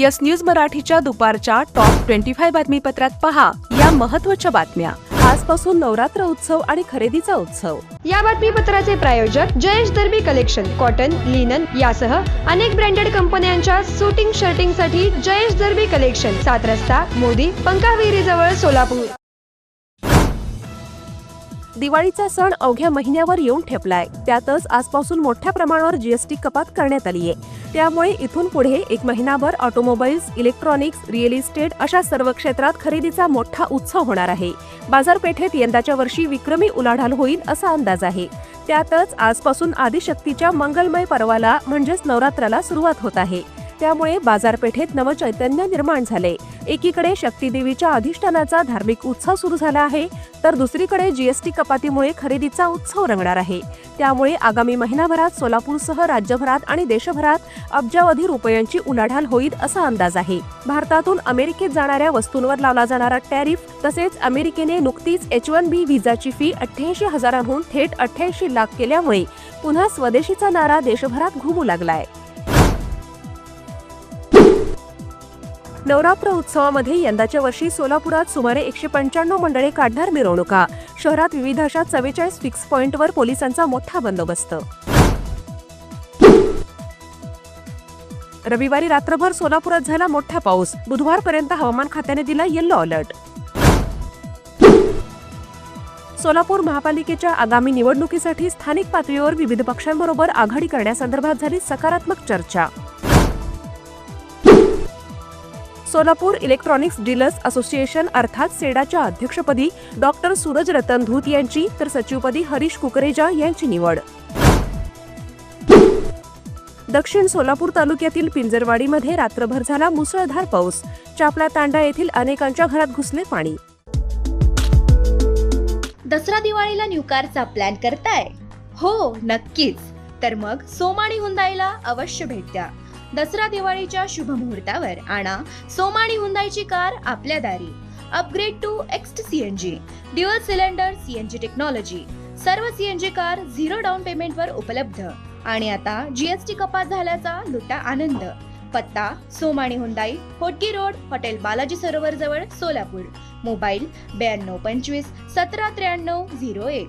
Yes news मराठीच्या दुपारच्या top twenty five बातमीपत्रात पहा या महत्त्वाच्या बातम्या. आजपासून नवरात्र उत्सव आणि खरेदीचा उत्सव. या बातमीपत्राचे प्रायोजक Jayesh Darbi collection cotton linen यासह अनेक ब्रँडेड कंपन्यांच्या शूटिंग शर्टिंगसाठी जयेश दर्बी कलेक्शन सात रस्ता मोदी पंकाविहिरी जवळ सोलापूर. दिवाळीचा सण अवघ्या महिन्यावर येऊन ठेपलाय. त्यातच आजपासून मोठ्या प्रमाणावर जीएसटी कपात करण्यात आली आहे. त्यामुळे इथून पुढे एक महिनाभर ऑटोमोबाईल्स इलेक्ट्रॉनिक्स रिअल इस्टेट अशा सर्व क्षेत्रात खरेदीचा मोठा उत्सव होणार आहे. बाजारपेठेत यंदाच्या वर्षी विक्रमी उलाढाल होईल असा अंदाज आहे. त्यातच आजपासून आदिशक्तीच्या मंगलमय पर्वाला म्हणजेच नवरात्राला सुरुवात होत आहे. त्यामुळे बाजारपेठेत नवचैतन्य निर्माण झाले. एकीकडे शक्तीदेवीच्या अधिष्ठानाचा धार्मिक उत्सव सुरू झाला आहे तर दुसरीकडे जीएसटी कपातीमुळे खरेदीचा उत्सव रंगणार आहे. त्यामुळे आगामी महिनाभरात सोलापूरसह राज्यभरात आणि देशभरात अब्जावधी रुपयांची उलाढाल होईल असा अंदाज आहे. भारतातून अमेरिकेत जाणाऱ्या वस्तूंवर लावला जाणारा टॅरिफ तसेच अमेरिकेने नुकतीच एच वन बी व्हिसाची फी अठ्ठ्याऐंशी हजारांहून थेट अठ्ठ्याऐंशी लाख केल्यामुळे पुन्हा स्वदेशीचा नारा देशभरात घुमू लागलाय. नवरात्र उत्सवामध्ये यंदाच्या वर्षी सोलापुरात सुमारे एकशे पंच्याण्णव मंडळे काढणार मिरवणुका. शहरात विविध अशा चव्वेचाळीस फिक्स पॉइंटवर पोलिसांचा मोठा बंदोबस्त. रविवारी रात्रभर सोलापुरात झाला मोठा पाऊस. बुधवारपर्यंत हवामान खात्याने दिला येल्लो अलर्ट सोलापूर महापालिकेच्या आगामी निवडणुकीसाठी स्थानिक पातळीवर विविध पक्षांबरोबर आघाडी करण्यासंदर्भात झाली सकारात्मक चर्चा. सोलापूर इलेक्ट्रॉनिक्स डीलर्स असोसिएशन अर्थात सेडाच्या अध्यक्षपदी डॉक्टर सूरज रतन धूत यांची तर सचिवपदी हरीश कुकरेजा यांची निवड. दक्षिण सोलापूर तालुक्यातील पिंजरवाडीमध्ये रात्रभर झाला मुसळधार पाऊस. चापला तांडा येथील अनेकांच्या घरात घुसले पाणी. दसरा दिवाळीला न्यू कारचा प्लॅन करताय? हो नक्कीच. तर मग सोमाणी हुंदाईला अवश्य भेट द्या. दसरा दिवाळीच्या शुभ मुहूर्तावर आणा सोमाणी हुंदाईची कार आपल्या दारी. Upgrade to Xcent CNG dual cylinder CNG technology सर्व सीएनजी कार झिरो डाऊन पेमेंटवर उपलब्ध. आणि आता जीएसटी कपात झाल्याचा लुटा आनंद. पत्ता Somani Hyundai Hotgi road hotel Balaji Sarovar जवळ सोलापूर. मोबाईल ब्याण्णव पंचवीस सतरा त्र्याण्णव झिरो एक.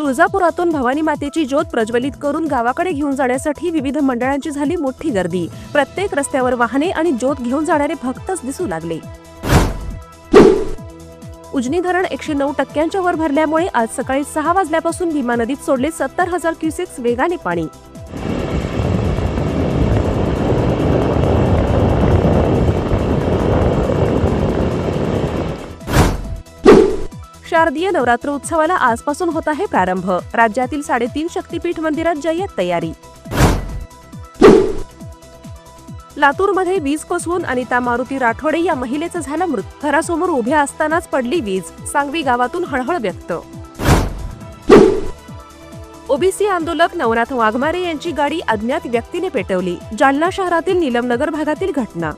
तुळजापुरातून भवानी मातेची ज्योत प्रज्वलित करून गावाकडे घेऊन जाण्यासाठी विविध मंडळांची झाली मोठी गर्दी. प्रत्येक रस्त्यावर वाहने आणि ज्योत घेऊन जाणारे भक्तच दिसू लागले. उजनी धरण एकशे नऊ टक्क्यांच्या वर भरल्यामुळे आज सकाळी सहा वाजल्यापासून भीमा नदीत सोडले सत्तर हजार क्युसेक्स वेगाने पाणी. शारदीय नवरात्र उत्सवाला आजपासून होत आहे प्रारंभ. राज्यातील साडेतीन शक्तीपीठ मंदिरात जय्यत तयारी. लातूरमध्ये वीज कोसळून अनिता मारुती राठोडे या महिलेचा झाला मृत. घरासमोर उभ्या असतानाच पडली वीज. सांगवी गावातून हळहळ व्यक्त. ओबीसी आंदोलक नवनाथ वाघमारे यांची गाडी अज्ञात व्यक्तीने पेटवली. जालना शहरातील निलमनगर भागातील घटना.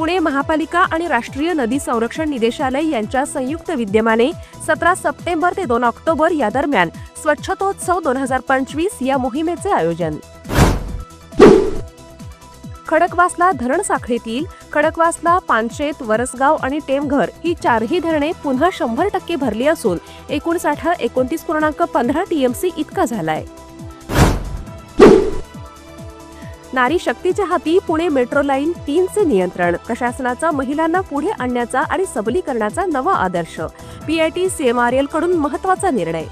पुणे महापालिका आणि राष्ट्रीय नदी संरक्षण निदेशालय यांच्या संयुक्त विद्यमाने सतरा सप्टेंबर ते दोन ऑक्टोबर या दरम्यान स्वच्छतोत्सव दोन हजार पंचवीस या मोहिमेचे आयोजन. खडकवासला धरण साखळीतील खडकवासला पानशेत वरसगाव आणि टेमघर ही चारही धरणे पुन्हा शंभर टक्के भरली असून एकूण साठा एकोणतीस पूर्णांक पंधरा टीएमसी इतका झालाय. नारी शक्तीच्या हाती पुणे मेट्रो लाईन तीनचे नियंत्रण. प्रशासनाचा महिलांना पुढे आणण्याचा आणि सबलीकरणाचा नवा आदर्श. पीआयटी सीएमआरएलकडून महत्त्वाचा निर्णय.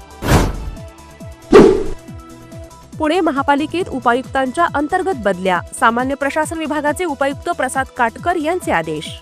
पुणे महापालिकेत उपायुक्तांच्या अंतर्गत बदल्या. सामान्य प्रशासन विभागाचे उपायुक्त प्रसाद काटकर यांचे आदेश.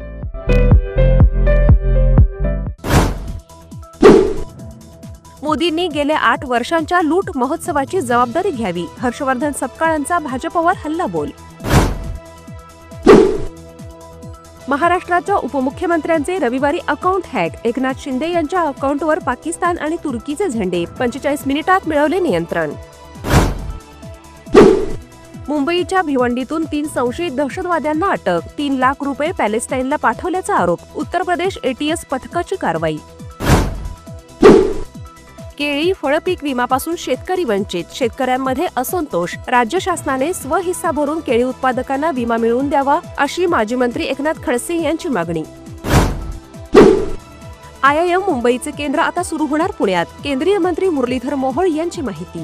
मोदींनी गेल्या आठ वर्षांच्या लूट महोत्सवाची जबाबदारी घ्यावी. हर्षवर्धन सपकाळांचा भाजपवर हल्लाबोल महाराष्ट्राच्या उपमुख्यमंत्र्यांचे रविवारी अकाउंट हॅक एकनाथ शिंदे यांच्या अकाउंटवर पाकिस्तान आणि तुर्कीचे झेंडे. पंचेचाळीस मिनिटात मिळवले नियंत्रण. मुंबईच्या भिवंडीतून तीन संशयित दहशतवाद्यांना अटक. तीन लाख रुपये पॅलेस्टाईनला पाठवल्याचा आरोप. उत्तर प्रदेश एटीएस पथकाची कारवाई. केळी फळपीक विमापासून शेतकरी वंचित. शेतकऱ्यांमध्ये असंतोष. राज्य शासनाने स्वहिस्सा भरून केळी उत्पादकांना विमा मिळवून द्यावा अशी माजी मंत्री एकनाथ खडसे यांची मागणी. आय आय एम मुंबईचे केंद्र आता सुरू होणार पुण्यात. केंद्रीय मंत्री मुरलीधर मोहोळ यांची माहिती.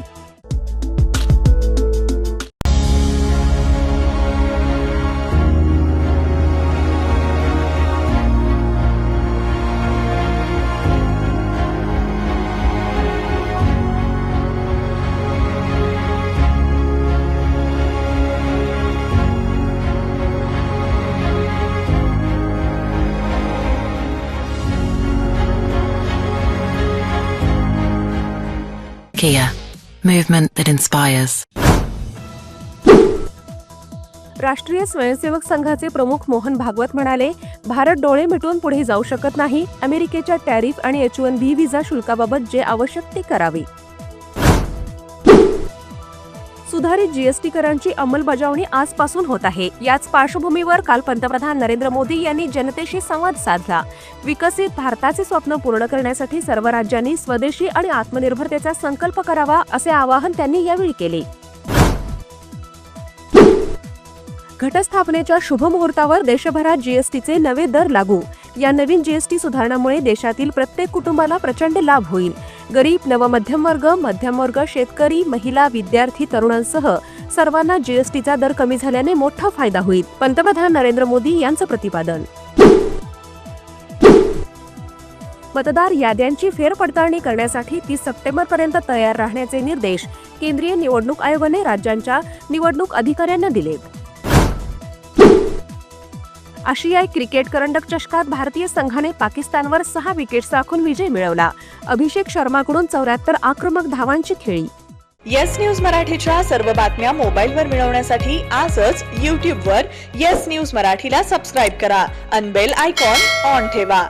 Kia, movement that inspires. राष्ट्रीय स्वयंसेवक संघाचे प्रमुख मोहन भागवत म्हणाले भारत डोळे मिटून पुढे जाऊ शकत नाही. अमेरिकेच्या टॅरिफ आणि एच वन बी व्हिसा शुल्काबाबत जे आवश्यक ते करावे. सुधारित जीएसटी करांची अंमलबजावणी आजपासून होत आहे. याच पार्श्वभूमीवर काल पंतप्रधान नरेंद्र मोदी यांनी जनतेशी संवाद साधला. विकसित भारताचे स्वप्न पूर्ण करण्यासाठी सर्व राज्यांनी स्वदेशी आणि आत्मनिर्भरतेचा संकल्प करावा असे आवाहन त्यांनी यावेळी केले. घटस्थापनेच्या शुभमुहूर्तावर देशभरात जीएसटीचे नवे दर लागू. या नवीन जीएसटी सुधारणामुळे देशातील प्रत्येक कुटुंबाला प्रचंड लाभ होईल. गरीब नवमध्यम वर्ग मध्यम वर्ग शेतकरी महिला विद्यार्थी तरुणांसह सर्वांना जीएसटीचा दर कमी झाल्याने मोठा फायदा होईल. पंतप्रधान नरेंद्र मोदी यांचं प्रतिपादन. मतदार याद्यांची फेरपडताळणी करण्यासाठी तीस सप्टेंबरपर्यंत तयार राहण्याचे निर्देश केंद्रीय निवडणूक आयोगाने राज्यांच्या निवडणूक अधिकाऱ्यांना दिलेत आशियाई क्रिकेट करंडक चषकात भारतीय संघाने पाकिस्तानवर सहा विकेट्स राखून विजय मिळवला. अभिषेक शर्माकडून चौऱ्याहत्तर आक्रमक धावांची खेळी. येस न्यूज मराठीच्या सर्व बातम्या मोबाईलवर मिळवण्यासाठी आजच यूट्यूबवर येस न्यूज मराठीला सबस्क्राईब करा. अनबेल आयकॉन ऑन ठेवा.